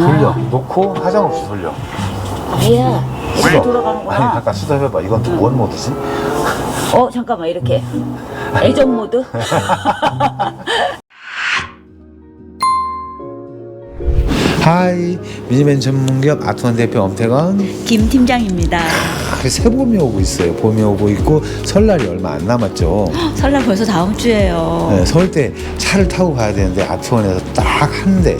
돌려. 놓고 하장 없이 돌려. 아야 이렇게 수업. 돌아가는 아니 거야. 잠깐 수업해봐. 이건 또뭔 모드지? 어 잠깐만 이렇게 애정 모드. 하이 미니맨 전문기업 아트원 대표 엄태건 김 팀장입니다. 아, 새 봄이 오고 있어요 봄이 오고 있고 설날이 얼마 안 남았죠 설날 벌써 다음 주예요. 네, 서울 때 차를 타고 가야 되는데 아트원에서 딱 한 대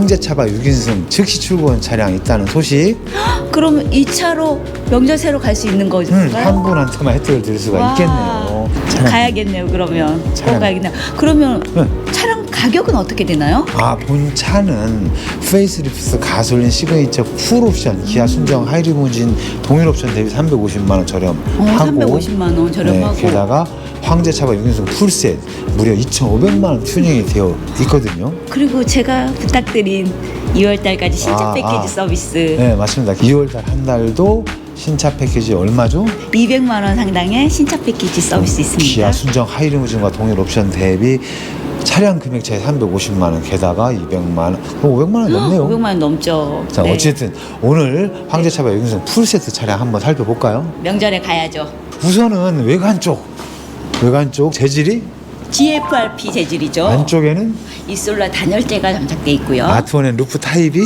황제차박 6인승 즉시 출고한 차량 있다는 소식 그럼 이 차로 명절 새로 갈 수 있는 거죠? 음, 한 분한테만 혜택을 드릴 수가 와, 있겠네요 차량. 가야겠네요. 그러면 꼭 차량. 가야겠네요. 그러면 네. 차량 가격은 어떻게 되나요? 아 본 차는 페이스리프트 가솔린 시그니처 풀 옵션 기아 순정 하이리무진 동일 옵션 대비 350만 원 저렴하고 어, 350만 원 저렴하고. 네, 게다가 황제 차박 6인승 풀셋 무려 2,500만 원 튜닝이 되어 있거든요. 그리고 제가 부탁드린 2월 달까지 신차 아, 패키지 아. 서비스 네 맞습니다. 2월달 한 달도 신차 패키지 얼마죠? 200만 원 상당의 신차 패키지 서비스 있습니다. 기아 순정 하이리무진과 동일 옵션 대비 차량 금액 차이 350만 원 게다가 200만 원, 그럼 500만 원 넘네요. 500만 원 넘죠. 자 네. 어쨌든 오늘 황제차박 6인승 풀세트 차량 한번 살펴볼까요? 명절에 가야죠. 우선은 외관 쪽 외관 쪽 재질이 GFRP 재질이죠. 안쪽에는 이솔라 단열재가 장착돼 있고요. 아트원의 루프 타입이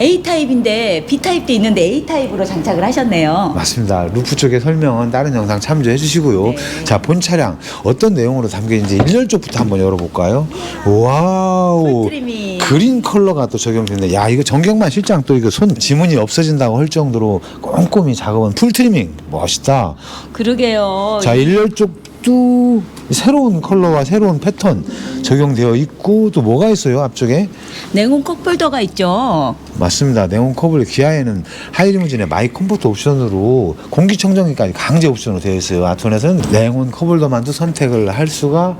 A 타입인데 B 타입도 있는데 A 타입으로 장착을 하셨네요. 맞습니다. 루프 쪽의 설명은 다른 영상 참조해 주시고요. 네. 자, 본 차량 어떤 내용으로 담겨 있는지 1열 쪽부터 한번 열어볼까요? 와우. 풀트림이 그린 컬러가 또 적용되는데 야 이거 정경만 실장 또 이거 손 지문이 없어진다고 할 정도로 꼼꼼히 작업은 풀 트리밍 멋있다. 그러게요. 자, 1열 쪽 도 새로운 컬러와 새로운 패턴 적용되어 있고 또 뭐가 있어요 앞쪽에? 냉온 컵홀더가 있죠. 맞습니다. 네온 컵을 기아에는 하이리무진의 마이 컴포트 옵션으로 공기청정기까지 강제 옵션으로 되어 있어요. 아톤에서는 네온 컵홀더만도 선택을 할 수가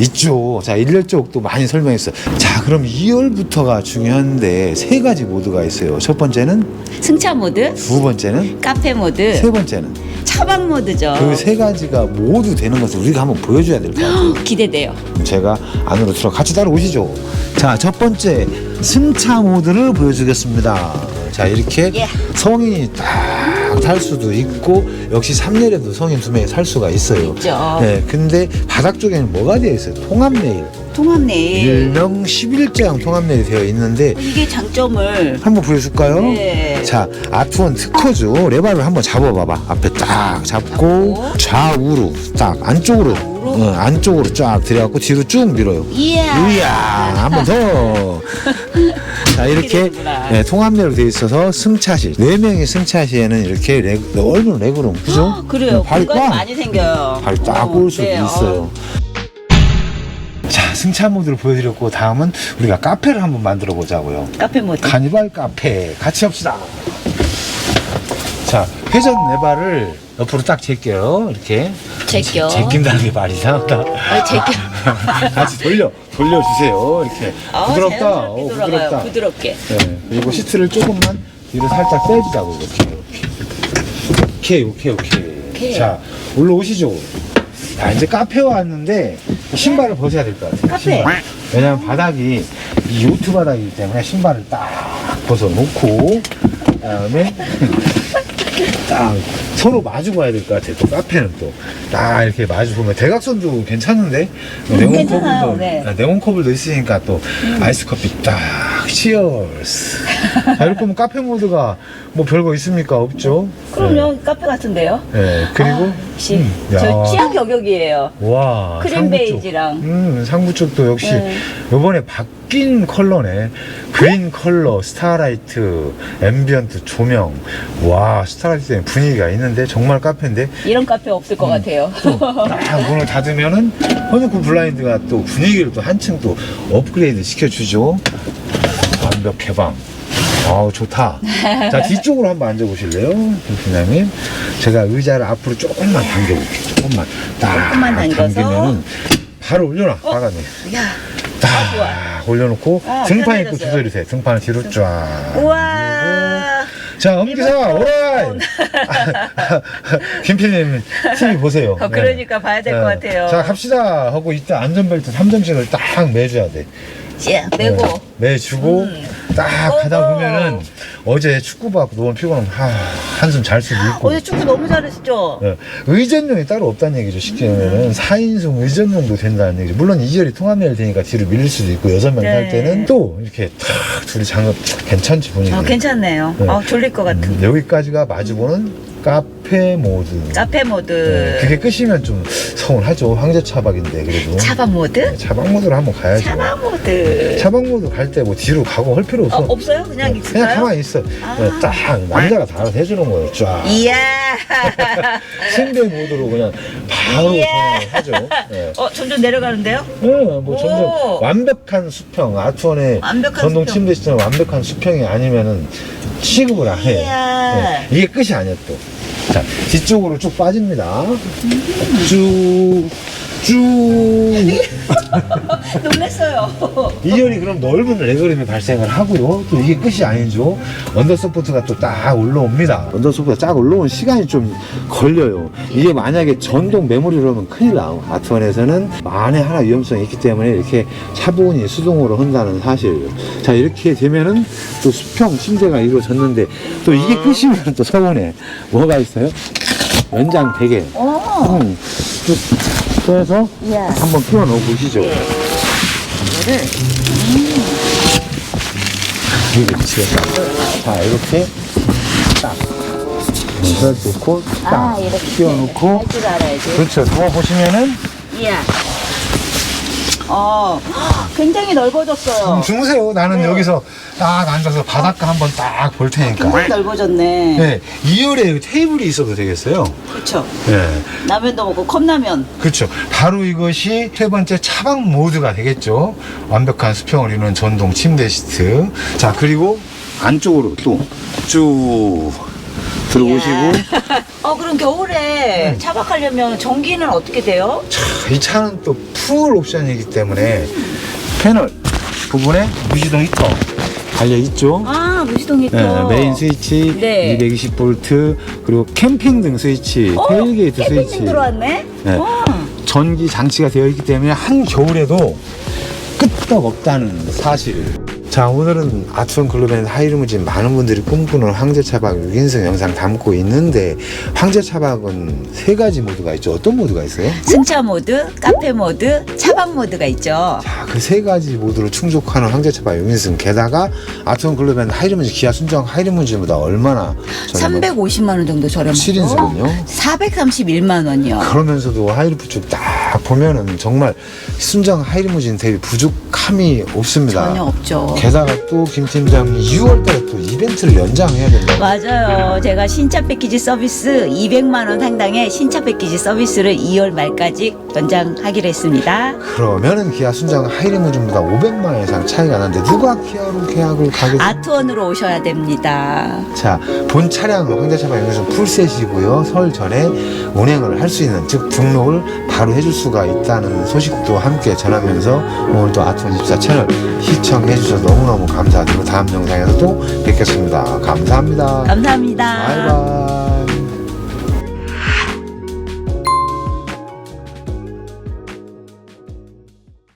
있죠. 자, 1열 쪽도 많이 설명했어요. 자, 그럼 2열부터가 중요한데 세 가지 모드가 있어요. 첫 번째는, 승차 모드, 두 번째는, 카페 모드, 세 번째는. 차박 모드죠. 그 세 가지가 모두 되는 것을 우리가 한번 보여줘야 될 것 같아요. 기대돼요. 제가 안으로 들어 같이 따라오시죠. 자, 첫 번째 승차 모드를 보여주겠습니다. 자, 이렇게 예. 성인이 딱 탈 수도 있고 역시 3열에도 성인 두 명이 살 수가 있어요. 있죠. 네, 근데 바닥 쪽에는 뭐가 되어 있어요? 통합 레일. 통합 네일. 일명 11자형 통합 레일이 되어 있는데 이게 장점을 한번 보여줄까요? 네. 자, 아트원 특허죠. 레바를 한번 잡아봐봐. 앞에 딱 잡고 잡고. 좌우로 딱 안쪽으로 좌우로? 어, 안쪽으로 쫙 들여갖고 뒤로 쭉 밀어요. 이야. 이야 한번 더. 자 이렇게 되는구나. 네, 통합내로 되어 있어서 승차시 네 명의 승차시에는 이렇게 레, 넓은 레그룸 그죠? 아, 그래요. 네, 발이 공간이 꽉 많이 생겨요. 발이 딱 어, 꼬을 수도 네, 어. 있어요. 자 승차 모드를 보여드렸고 다음은 우리가 카페를 한번 만들어 보자고요. 카페 모드. 카니발 카페 같이 합시다. 자 회전 네바를 옆으로 딱 제껴요 이렇게. 제껴. 제낀다는 게 말이 이상하다. 아, 제껴. 같이 돌려 돌려주세요 이렇게 아, 부드럽다 자연스럽게 어, 돌아가요. 부드럽다 부드럽게. 네, 그리고 시트를 조금만 뒤로 살짝 빼주자고 이렇게 이렇게 오케이 오케이 오케이 오케이. 자 올라오시죠 자 이제 카페 왔는데 신발을 벗어야 될 것 같아요 카페. 신발. 왜냐면 바닥이 이 요트 바닥이기 때문에 신발을 딱 벗어놓고 그다음에 딱 서로 마주 봐야 될 것 같아요. 또 카페는 또 딱 이렇게 마주 보면 대각선도 괜찮은데 네온 괜찮아요, 컵을도 네. 아, 네온 컵을도 있으니까 또 아이스 커피 딱 치얼스. 자, 이렇게 보면 카페 모드가 뭐 별거 있습니까? 없죠. 그럼요. 카페 같은데요. 네, 네, 그리고 아, 역시 음, 저 야. 취향 저격이에요. 와 크림 상부 쪽. 베이지랑. 음 상부 쪽도 역시 네. 요번에 바뀐 컬러네 그린 컬러 스타라이트 앰비언트 조명 와 스타라이트 분위기가 있는데 정말 카페인데 이런 카페 없을 음. 것 같아요. 딱 문을 닫으면은 허니콤 블라인드가 또 분위기를 또 한층 또 업그레이드 시켜주죠 완벽 개방 아우 좋다 자 뒤쪽으로 한번 앉아보실래요 김팀장님 제가 의자를 앞으로 조금만 당겨볼게요 조금만 딱 조금만 당겨서. 당기면은 바로 올려놔 박았네 야. 딱 올려놓고 아, 등판 입고 편해졌어요. 두드리세요 등판을 뒤로 쫙 우와. 자, 엄기사, 오라이! 김PD님, TV 보세요. 어, 그러니까 봐야 될 것 네. 같아요. 자, 갑시다! 하고 이때 안전벨트 3점씩을 딱 매줘야 돼. 예, 메고. 네, 매주고 딱 가다 어머. 보면은 어제 축구 받고 너무 피곤하면 하, 한숨 잘 수도 있고 어제 축구 너무 잘했죠? 예, 의전용이 따로 없다는 얘기죠 쉽게 말하면 4인승 의전용도 된다는 얘기죠 물론 2열이 통합렬 되니까 뒤로 밀릴 수도 있고 여섯 명탈 네. 때는 또 이렇게 탁 둘이 장갑 괜찮지 분위기 어, 괜찮네요. 네. 어, 졸릴 것 같은. 음, 여기까지가 마주보는 카페 모드 카페 모드. 네, 그게 끝이면 좀 서운하죠 황제 차박인데 그래도 차박 모드? 네, 차박 모드로 한번 가야죠 차박 모드. 차박 모드 갈 때 뭐 뒤로 가고 할 필요 없어 어, 없어요? 그냥 그냥 있을까요? 가만히 있어 아. 네, 딱 남자가 다 알아서 해주는 거예요 쫙 이야. 승배 모드로 그냥 바로 이야. 하죠 네. 어, 점점 내려가는데요? 네, 뭐 점점 오. 완벽한 수평 아트원의 완벽한 전동 수평. 침대 시스템 완벽한 수평이 아니면은 취급을 안 해요. 네, 이게 끝이 아니야 또. 자 뒤쪽으로 쭉 빠집니다. 음. 쭉. 쭉. 놀랬어요. 이열이 그럼 넓은 레그램이 발생을 하고요. 또 이게 끝이 아니죠. 언더소프트가 또 딱 올라옵니다. 언더소프트가 쫙 올라온 시간이 좀 걸려요. 이게 만약에 전동 메모리로 하면 큰일 나요. 아트원에서는 만에 하나 위험성이 있기 때문에 이렇게 차분히 수동으로 한다는 사실. 자, 이렇게 되면은 또 수평 침대가 이루어졌는데 또 이게 끝이면 또 서원에 뭐가 있어요? 연장. 어. 음, 또, 또 해서 이야. 한번 끼워 넣어 보시죠. 이거를 이렇게 치웠다. 자, 이렇게 딱. 이걸 놓고 딱 아, 이렇게 끼워 놓고. 할 줄 알아야지. 그렇죠. 더 보시면은 이야. 어, 굉장히 넓어졌어요. 좀 주무세요. 나는 네. 여기서 딱 앉아서 바닷가 한번 딱 볼 테니까. 굉장히 넓어졌네. 네, 2열에 테이블이 있어도 되겠어요. 그렇죠. 네, 라면도 먹고 컵라면. 그렇죠. 바로 이것이 세 번째 차박 모드가 되겠죠. 완벽한 수평을 이루는 전동 침대 시트. 자, 그리고 안쪽으로 또 쭉 들어오시고. 이야. 어, 그럼 겨울에 차박하려면 전기는 어떻게 돼요? 차, 이 차는 또 풀 옵션이기 때문에 패널 부분에 무시동 히터 달려 있죠. 아, 무시동 히터. 네, 메인 스위치, 네. 220V 그리고 캠핑 등 스위치, 어, 테일게이트 스위치, 들어왔네? 네. 어. 전기 장치가 되어 있기 때문에 한 겨울에도 끄떡 없다는 사실. 자 오늘은 아트원 글로벤 하이르무진 많은 분들이 꿈꾸는 황제 차박 6인승 영상 담고 있는데 황제 차박은 세 가지 모드가 있죠 어떤 모드가 있어요? 승차 모드, 카페 모드, 차박 모드가 있죠. 자, 그 세 가지 모드로 충족하는 황제 차박 6인승 게다가 아트원 글로벤 하이르무진 기아 순정 하이르무진보다 얼마나 저렴한 350만 원 정도 저렴하고 7인승은요? 431만 원이요. 그러면서도 하이루프 쭉딱 보면은 정말 순정 하이리무진 대비 부족함이 없습니다. 전혀 없죠. 게다가 또 김 팀장이 6월달에 또 이벤트를 연장해야 된다. 맞아요. 제가 신차 패키지 서비스 200만 원 상당의 신차 패키지 서비스를 2월 말까지 연장하기로 했습니다. 그러면은 기아 순정 하이리무진보다 500만 원 이상 차이가 나는데 누가 기아로 계약을 가겠습니까? 아트원으로 오셔야 됩니다. 자, 본 차량 황제차박 여기서 풀셋이고요. 설 전에 운행을 할 수 있는 즉 등록을 바로 해줄 수가 있다는 소식도 함께 전하면서 오늘 또 아트원 24 채널 시청해 주셔서 너무너무 감사드리고 다음 영상에서 또 뵙겠습니다. 감사합니다. 감사합니다. 바이바이.